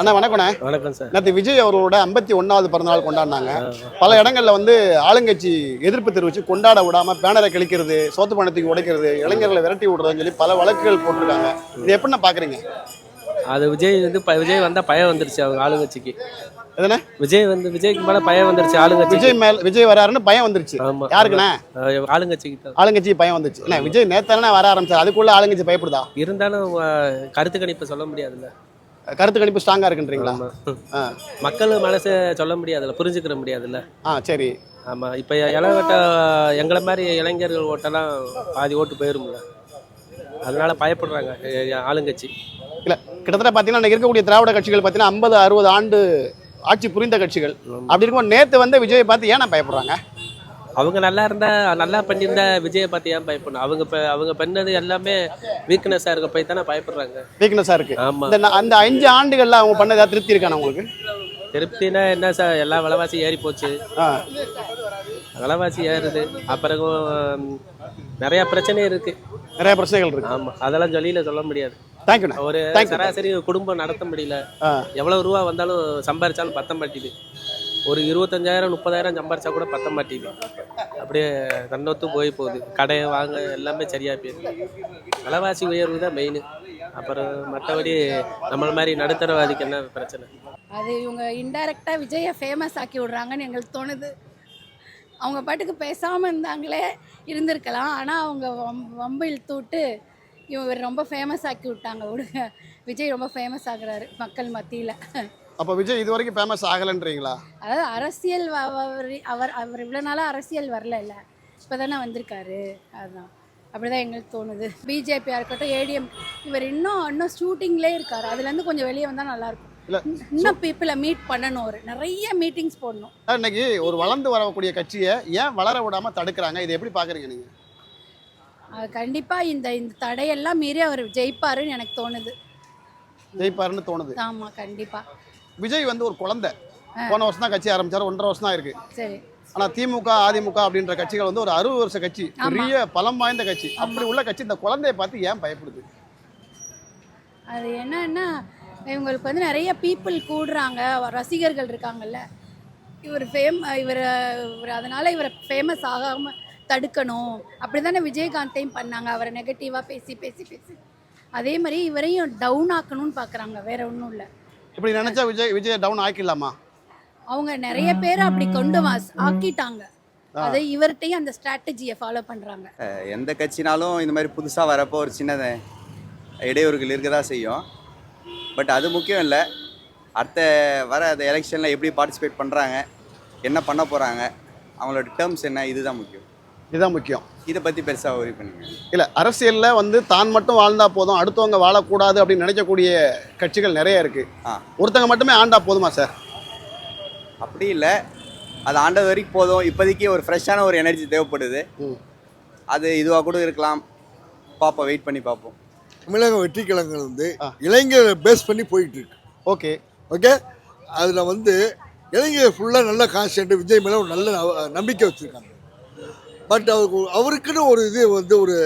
அண்ணா வணக்கண்ணே வணக்கம் சார். நேற்று விஜய் அவர்களோட ஐம்பத்தி ஒன்றாவது பிறந்தநாள் கொண்டாடினாங்க. பல இடங்கள்ல வந்து ஆளுங்கட்சி எதிர்ப்பு தெரிவித்து கொண்டாட விடாம பேனரை கிழிக்கிறது சோத்து பணத்துக்கு உடைக்கிறது இளைஞர்களை விரட்டி விடுறதுன்னு சொல்லி பல வழக்குகள் போட்டிருக்காங்க. இது எப்படிண்ணா பாக்குறீங்க? அது விஜய் வந்து ப- விஜய் வந்தா பயம் வந்துருச்சு அவங்க ஆளுங்கட்சிக்கு. எதுண்ணே விஜய் வந்து விஜய்க்கு மேல பயம் வந்துருச்சு ஆளுங்கட்சி விஜய் மேல் விஜய் வராருன்னு பயம் வந்துருச்சு. ஆமா யாருக்குண்ணே? ஆளுங்கட்சிக்கு தான். ஆளுங்கட்சி பயம் வந்துச்சு விஜய் நேத்தானே வர ஆரம்பிச்சார். அதுக்குள்ள ஆளுங்கட்சி பயப்படுதா? இருந்தாலும் அஹ், கருத்து கணிப்பு சொல்ல முடியாதுல்ல. கருத்து கணிப்பு ஸ்ட்ராங்கா இருக்குன்றீங்களா? மக்கள் மனசை சொல்ல முடியாதுல்ல புரிஞ்சுக்கிற முடியாதுல்ல. ஆ சரி. ஆமா இப்ப இளவட்ட எங்களை மாதிரி இளைஞர்கள் ஓட்டெல்லாம் பாதி ஓட்டு போயிரும்ல. அதனால பயப்படுறாங்க ஆளுங்கட்சி. இல்ல கிட்டத்தட்ட பாத்தீங்கன்னா இன்னைக்கு இருக்கக்கூடிய திராவிட கட்சிகள் பாத்தீங்கன்னா ஐம்பது அறுபது ஆண்டு ஆட்சி புரிந்த கட்சிகள். அப்படி இருக்கும்போது நேத்து வந்து விஜயை பார்த்து ஏன் பயப்படுறாங்க? அவங்க நல்லா இருந்தா நல்லா பண்ணியிருந்தா விஜயை பார்த்து ஏன் பயப்படணும்? அவங்க இப்ப அவங்க பண்ணது எல்லாமே வீக்னஸா இருக்க போய் தானே பயப்படுறாங்க. வீக்னஸா இருக்கு. ஆமா. அந்த அஞ்சு ஆண்டுகள்ல அவங்க பண்ணதா திருப்தி இருக்கான உங்களுக்கு? திருப்தினா என்ன சார்? எல்லா விலைவாசி ஏறி போச்சு. விலைவாசி ஏறுது. அப்புறம் நிறைய பிரச்சனை இருக்கு. நிறைய பிரச்சனைகள் இருக்கு. ஆமா. அதெல்லாம் சொல்லியில சொல்ல முடியாது. ஒரு. சராசரி குடும்பம் நடத்த முடியல. எவ்வளவு ரூபா வந்தாலும் சம்பாரிச்சாலும் பத்த மாட்டேது ஒரு இருபத்தஞ்சாயிரம் முப்பதாயிரம் சம்பாரிச்சா கூட பத்த மாட்டேங்குது அப்படியே தன்னொத்து போய் போகுது. கடை வாங்க எல்லாமே சரியாக போயிடுது விலைவாசி உயர்வு தான் மெயின் அப்புறம் மற்றபடி நம்மள மாதிரி நடுத்தரவாதிக்கு என்ன பிரச்சனை? அது இவங்க இன்டைரக்டா விஜயை ஃபேமஸ் ஆக்கி விடுறாங்கன்னு எங்களுக்கு தோணுது. அவங்க பாட்டுக்கு பேசாமல் இருந்தாங்களே இருந்திருக்கலாம். ஆனால் அவங்க வம் வம்பு இழுத்து விட்டு இவர் ரொம்ப ஃபேமஸ் ஆக்கி விட்டாங்க. விடுங்க. விஜய் ரொம்ப ஃபேமஸ் ஆகுறாரு மக்கள் மத்தியில். அப்ப விஜய் இது வரைக்கும் ஃபேமஸ் ஆகலன்றீங்களா? அதாவது அரசியல் வ- அவர் அவர் அவர் இவ்வளோ நாளாக அரசியல் வரல இல்லை இப்போ தானே வந்திருக்காரு. அதுதான் அப்படிதான் எங்களுக்கு தோணுது. பிஜேபியாக இருக்கட்டும் ஏடிஎம் இவர் இன்னும் இன்னும் ஷூட்டிங்லேயே இருக்காரு. அதுலேருந்து கொஞ்சம் வெளியே வந்தால் நல்லாயிருக்கும். இன்னும் பீப்புளை மீட் பண்ணணும் ஒரு நிறைய மீட்டிங்ஸ் போடணும். இன்னைக்கு ஒரு வளர்ந்து வரக்கூடிய கட்சியை ஏன் வளர விடாம தடுக்கிறாங்க? இதை எப்படி பாக்குறீங்க நீங்க? அது கண்டிப்பாக இந்த இந்த தடையெல்லாம் மீறி அவர் ஜெயிப்பாருன்னு எனக்கு தோணுது. ஜெயிப்பாருன்னு தோணுது. ஆமாம் கண்டிப்பாக விஜய் வந்து ஒரு குழந்தை. போன வருஷம் தான் கட்சி ஆரம்பிச்சாரு. ஒன்றரை வருஷம் தான் இருக்கு. சரி. ஆனா திமுக அதிமுக அப்படின்ற கட்சிகள் வந்து ஒரு அறுபது வருஷ கட்சி. பெரிய பலம் வாய்ந்த கட்சி. அப்படி உள்ள கட்சி இந்த குழந்தைய பார்த்து ஏன் பயப்படுது? அது என்னன்னா இவங்களுக்கு வந்து நிறைய பீப்புள் கூடுறாங்க. ரசிகர்கள் இருக்காங்கல்ல. இவர் ஃபேம் இவர் இவர் அதனால் இவரை ஃபேமஸ் ஆகாமல் தடுக்கணும். அப்படி தானே விஜயகாந்தையும் பண்ணாங்க. அவரை நெகட்டிவாக பேசி பேசி பேசி. அதே மாதிரி இவரையும் டவுன் ஆக்கணும்னு பார்க்குறாங்க வேற ஒன்றும் இல்லை. இப்படி நினைச்சா விஜய் விஜய் டவுன் ஆக்கிடலாமா? அவங்க நிறைய பேர் அப்படி கொண்டு வாஸ் ஆக்கிட்டாங்க. அது இவர்கிட்டையும் அந்த ஸ்ட்ராட்டஜியை ஃபாலோ பண்ணுறாங்க எந்த கட்சினாலும் இந்த மாதிரி புதுசாக வரப்போ ஒரு சின்ன இடையூறுகள் இருக்க தான் செய்யும். பட் அது முக்கியம் இல்லை. அடுத்த வர அந்த எலெக்ஷனில் எப்படி பார்ட்டிசிபேட் பண்ணுறாங்க என்ன பண்ண போகிறாங்க அவங்களோட டேர்ம்ஸ் என்ன இதுதான் முக்கியம். இதுதான் முக்கியம். இதை பற்றி பெருசாக worry பண்ணுங்க. இல்ல அரசியல்ல வந்து தான் மட்டும் வாழ்ந்தா போதும் அடுத்தவங்க வாழக்கூடாது அப்படின்னு நினைக்கக்கூடிய கட்சிகள் நிறைய இருக்கு. ஆ. ஒருத்தங்க மட்டுமே ஆண்டா போதுமா சார்? அப்படி இல்லை. அது ஆண்டது வரைக்கும் போதும். இப்போதைக்கு ஒரு ஃப்ரெஷ்ஷான ஒரு எனர்ஜி தேவைப்படுது. ம். அது இதுவாக கூட இருக்கலாம். பார்ப்போம் வெயிட் பண்ணி பார்ப்போம் தமிழக வெற்றி கழகங்கள் வந்து ஆ. இளைஞரை பேஸ் பண்ணி போயிட்டு இருக்கு ஓகே. ஓகே? அதில் வந்து இளைஞர் ஃபுல்லாக நல்ல கான்சென்ட் விஜய் மேலே ஒரு நல்ல நம்பிக்கை வச்சுருக்காங்க. பட் அவருக்கு அவருக்குன்னு ஒரு இது வந்து ஒரு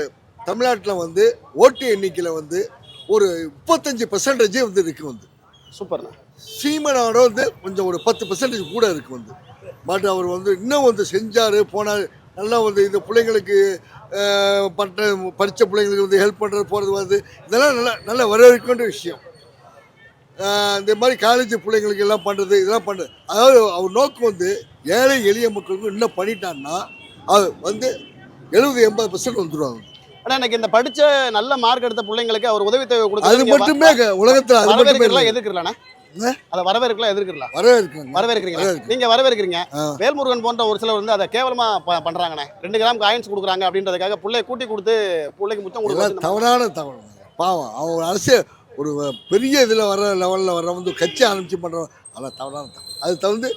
தமிழ்நாட்டில் வந்து ஓட்டு எண்ணிக்கையில் வந்து ஒரு முப்பத்தஞ்சு பர்சன்டேஜே வந்து இருக்கு வந்து. சூப்பர்ண்ணா சீமனோட வந்து கொஞ்சம் ஒரு பத்து பர்சன்டேஜ் கூட இருக்கு வந்து. பட் அவர் வந்து இன்னும் வந்து செஞ்சார் போனார். நல்லா வந்து இந்த பிள்ளைங்களுக்கு பட்ட படித்த பிள்ளைங்களுக்கு வந்து ஹெல்ப் பண்ணுறது போகிறது வந்து இதெல்லாம் நல்ல நல்ல வரவேற்கின்ற விஷயம். இந்த மாதிரி காலேஜ் பிள்ளைங்களுக்கு எல்லாம் பண்ணுறது இதெல்லாம் பண்ணுறது அதாவது அவர் நோக்கம் வந்து ஏழை எளிய மக்களுக்கு இன்னும் பண்ணிட்டான்னா அது வந்து எழுபது எண்பது பர்சன்ட் வந்துடுவாங்க ஆனா எனக்கு இந்த படிச்ச நல்ல மார்க் எடுத்த பிள்ளைங்களுக்கு அவர் உதவித்தொகை அது கொடுக்குறது மட்டுமே உலகத்துல அது மட்டுமே என்ன? அதை வரவேற்கலாம் எதிர்க்கலாம் வரவேற்கிறாங்க. வரவேற்கிறீங்க. நீங்க வரவேற்கிறீங்க. வேல்முருகன் போன்ற ஒரு சிலர் வந்து அதை கேவலமா பண்றாங்கண்ணே. ரெண்டு கிராம் காயின்ஸ் கொடுக்குறாங்க அப்படின்றதுக்காக பிள்ளைய கூட்டி கொடுத்து பிள்ளைக்கு முத்தம் கொடுக்குறது தவறான தவறு பாவம். அவங்க அரசியல் ஒரு பெரிய இதில் வர லெவலில் வர வந்து கட்சி ஆரம்பித்து பண்ணுறோம் அதெல்லாம் தவறான தவறு. அது தவிர்த்து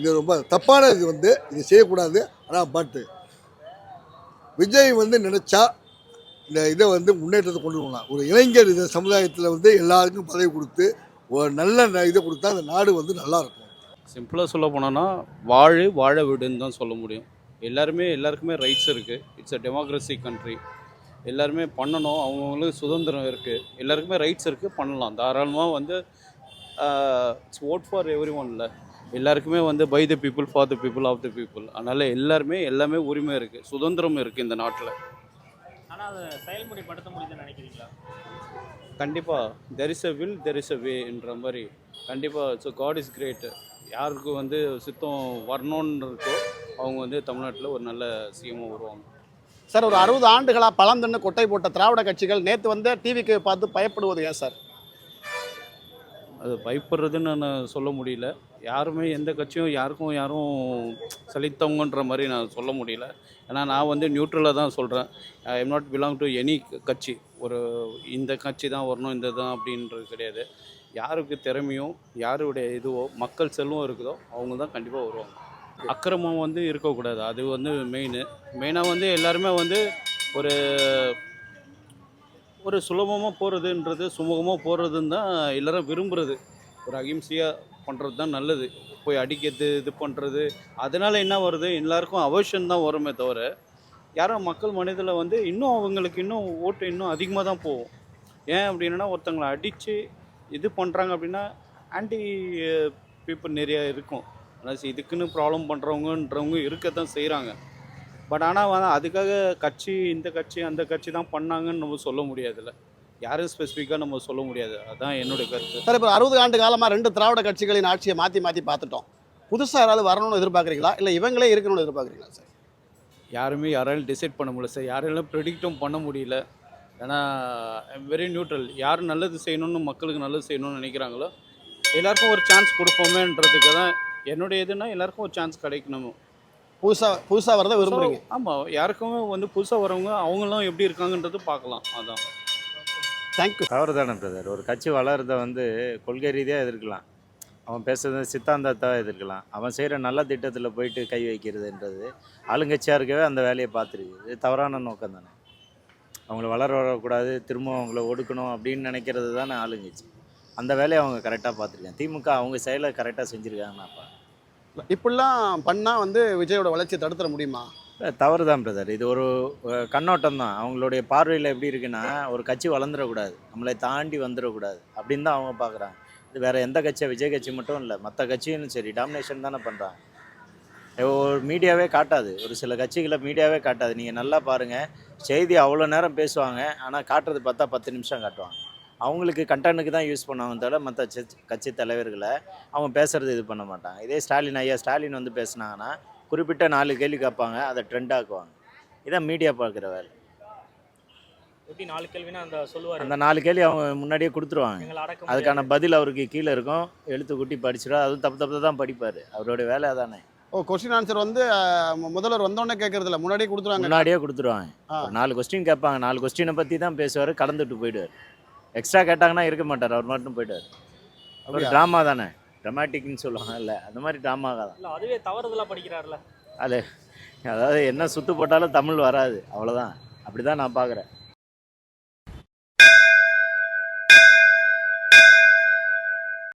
இது ரொம்ப தப்பான இது வந்து இது செய்யக்கூடாது. ஆனால் பட்டு. விஜய் வந்து நினச்சா இந்த இதை வந்து முன்னேற்றத்தை கொண்டு வரலாம். ஒரு இளைஞர் இந்த சமுதாயத்தில் வந்து எல்லாருக்கும் பதவி கொடுத்து ஒரு நல்ல ந- இதை கொடுத்தா அந்த நாடு வந்து நல்லா இருக்கும். சிம்பிளாக சொல்ல போனோன்னா வாழு வாழ விடுன்னு தான் சொல்ல முடியும். எல்லாருமே எல்லாருக்குமே ரைட்ஸ் இருக்குது இட்ஸ் அ டெமோக்ரஸி கண்ட்ரி எல்லாருமே பண்ணணும். அவங்கவுங்களுக்கு சுதந்திரம் இருக்குது எல்லாருக்குமே ரைட்ஸ் இருக்குது பண்ணலாம். தாராளமாக வந்து இட்ஸ் ஓட் ஃபார் எவ்ரி ஒன்ல எல்லாருக்குமே வந்து by the people for the people of the people அதனால் எல்லாருமே எல்லாமே உரிமை இருக்குது சுதந்திரம் இருக்குது இந்த நாட்டில். ஆனால் அதை செயல்முறைப்படுத்த முடியுதுன்னு நினைக்கிறீங்களா? கண்டிப்பாக there is a will there is a வேன்ற மாதிரி. கண்டிப்பாக ஸோ காட் இஸ் கிரேட் யாருக்கு வந்து சித்தம் வரணும்னு இருக்கோ அவங்க வந்து தமிழ்நாட்டில் ஒரு நல்ல சிஎம்ஓ வருவாங்க சார் ஒரு அறுபது ஆண்டுகளாக பழம் தின்னு கொட்டை போட்ட திராவிட கட்சிகள் நேற்று வந்து டிவிக்கு பார்த்து பயப்படுவது ஏன் சார்? அது பயப்படுறதுன்னு நான் சொல்ல முடியல. யாருமே எந்த கட்சியும் யாருக்கும் யாரும் சலித்தவங்கன்ற மாதிரி நான் சொல்ல முடியல. ஏன்னா நான் வந்து நியூட்ரலாக தான் சொல்கிறேன் I am not belong to any கட்சி. ஒரு இந்த கட்சி தான் வரணும் இந்த தான் அப்படின்றது கிடையாது. யாருக்கு திறமையும் யாருடைய இதுவோ மக்கள் செல்வம் இருக்குதோ அவங்க தான் கண்டிப்பாக வருவாங்க. அக்கிரமம் வந்து இருக்கக்கூடாது. அது வந்து மெயின் மெயினாக வந்து எல்லாருமே வந்து ஒரு ஒரு சுலபமாக போகிறதுன்றது சுமூகமாக போகிறதுன்னு தான் எல்லாரும் விரும்புகிறது ஒரு அகிம்சையாக பண்ணுறது தான் நல்லது. போய் அடிக்கிறது இது பண்ணுறது அதனால் என்ன வருது? எல்லாருக்கும் அவசியம் தான் வருமே தவிர யாரும் மக்கள் மனதில் வந்து இன்னும் அவங்களுக்கு இன்னும் ஓட்டு இன்னும் அதிகமாக தான் போகும். ஏன் அப்படின்னா ஒருத்தங்களை அடித்து இது பண்ணுறாங்க அப்படின்னா ஆன்டி பீப்புள் நிறையா இருக்கும். அதாவது இதுக்குன்னு ப்ராப்ளம் பண்ணுறவங்கன்றவங்க இருக்க தான் செய்கிறாங்க பட் ஆனால் அதுக்காக கட்சி இந்த கட்சி அந்த கட்சி தான் பண்ணாங்கன்னு நம்ம சொல்ல முடியாதுல்ல. யாரும் ஸ்பெசிஃபிக்காக நம்ம சொல்ல முடியாது. அதான் என்னுடைய கருத்து. சார் இப்போ அறுபது ஆண்டு காலமாக ரெண்டு திராவிட கட்சிகளின் ஆட்சியை மாற்றி மாற்றி பார்த்துட்டோம். புதுசாக யாராவது வரணும்னு எதிர்பார்க்குறீங்களா? இல்லை இவங்களே இருக்கணும்னு எதிர்பார்க்குறீங்களா சார்? யாருமே யாராலும் டிசைட் பண்ண முடியல சார். யாராலும் ப்ரெடிக்டும் பண்ண முடியல. ஏன்னா வெரி நியூட்ரல் யார் நல்லது செய்யணும்னு மக்களுக்கு நல்லது செய்யணும்னு நினைக்கிறாங்களோ எல்லாருக்கும் ஒரு சான்ஸ் கொடுப்போமேன்றதுக்கு தான் என்னுடைய இதுனா எல்லாருக்கும் ஒரு சான்ஸ் கிடைக்கணும். புதுசாக புதுசாக வரதை விரும்புகிறீங்க ஆமாம் யாருக்குமே வந்து புதுசாக வரவங்க அவங்களும் எப்படி இருக்காங்கன்றது பார்க்கலாம் அதான். தேங்க்யூ தவறு தானே பிரதர் ஒரு கட்சி வளர்றத வந்து கொள்கை ரீதியாக எதிர்க்கலாம். அவன் பேசுறது சித்தாந்தத்தை எதிர்க்கலாம். அவன் செய்கிற நல்ல திட்டத்தில் போயிட்டு கை வைக்கிறதுன்றது ஆளுங்கட்சியாக இருக்கவே அந்த வேலையை பார்த்துருக்கு இது தவறான நோக்கம் தானே. அவங்கள வளர வரக்கூடாது திரும்ப அவங்கள ஒடுக்கணும் அப்படின்னு நினைக்கிறது தானே ஆளுங்கட்சி. அந்த வேலையை அவங்க கரெக்டாக பார்த்துருக்காங்க. திமுக அவங்க செயலை கரெக்டாக செஞ்சுருக்காங்கன்னாப்பா. இப்படிலாம் பண்ணால் வந்து விஜயோட வளர்ச்சியை தடுத்துட முடியுமா? தவறு தான் பிரதர் இது ஒரு கண்ணோட்டம் தான் அவங்களுடைய பார்வையில் எப்படி இருக்குன்னா ஒரு கட்சி வளர்ந்துடக்கூடாது. நம்மளை தாண்டி வந்துடக்கூடாது. அப்படின்னு தான் அவங்க பார்க்குறாங்க. இது வேறு எந்த கட்சியாக விஜய் கட்சி மட்டும் இல்லை. மற்ற கட்சியும் சரி டாமினேஷன் தானே பண்ணுறாங்க ஒரு மீடியாவே காட்டாது. ஒரு சில கட்சிகளை மீடியாவே காட்டாது. நீங்கள் நல்லா பாருங்கள் செய்தி அவ்வளோ நேரம் பேசுவாங்க. ஆனால் காட்டுறது பார்த்தா பத்து நிமிஷம் காட்டுவாங்க. அவங்களுக்கு கண்டனுக்கு தான் யூஸ் பண்ணுவாங்க தவிர மற்ற கட்சி தலைவர்களை அவங்க பேசுறது இது பண்ண மாட்டாங்க. இதே ஸ்டாலின் ஐயா ஸ்டாலின் வந்து பேசுனாங்கன்னா குறிப்பிட்ட நாலு கேள்வி கேட்பாங்க அதை ட்ரெண்ட் ஆக்குவாங்க. இதான் மீடியா பார்க்குற வேலை. எப்படி நாலு கேள்வினா அந்த சொல்லுவார்? அந்த நாலு கேள்வி அவங்க முன்னாடியே கொடுத்துருவாங்க. அதுக்கான பதில் அவருக்கு கீழே இருக்கும். எழுத்து கூட்டி படிச்சிடும். அதுவும் தப்பு தப்பு தான் படிப்பார். அவருடைய வேலை அதானே. ஓ கொஸ்டின் ஆன்சர் வந்து முதல்வர் வந்தோடனே கேட்கறது இல்ல முன்னாடியே கொடுத்துருவாங்க. முன்னாடியே கொடுத்துருவாங்க. நாலு கொஸ்டின் கேட்பாங்க. நாலு கொஸ்டினை பற்றி தான் பேசுவார். கலந்துட்டு போயிடுவார். எக்ஸ்ட்ரா கேட்டாங்கன்னா இருக்க மாட்டார் அவர் மட்டும் போயிடுவார் ஒரு? ட்ராமா தானே? ட்ராமாட்டிக்னு சொல்லுவாங்க இல்லை அந்த மாதிரி ட்ராமா தான். இல்லை அதுவே தவறுதலாக படிக்கிறார்ல அது அதாவது என்ன சுத்து போட்டாலும் தமிழ் வராது அவ்வளோதான் அப்படி தான் நான் பார்க்குறேன்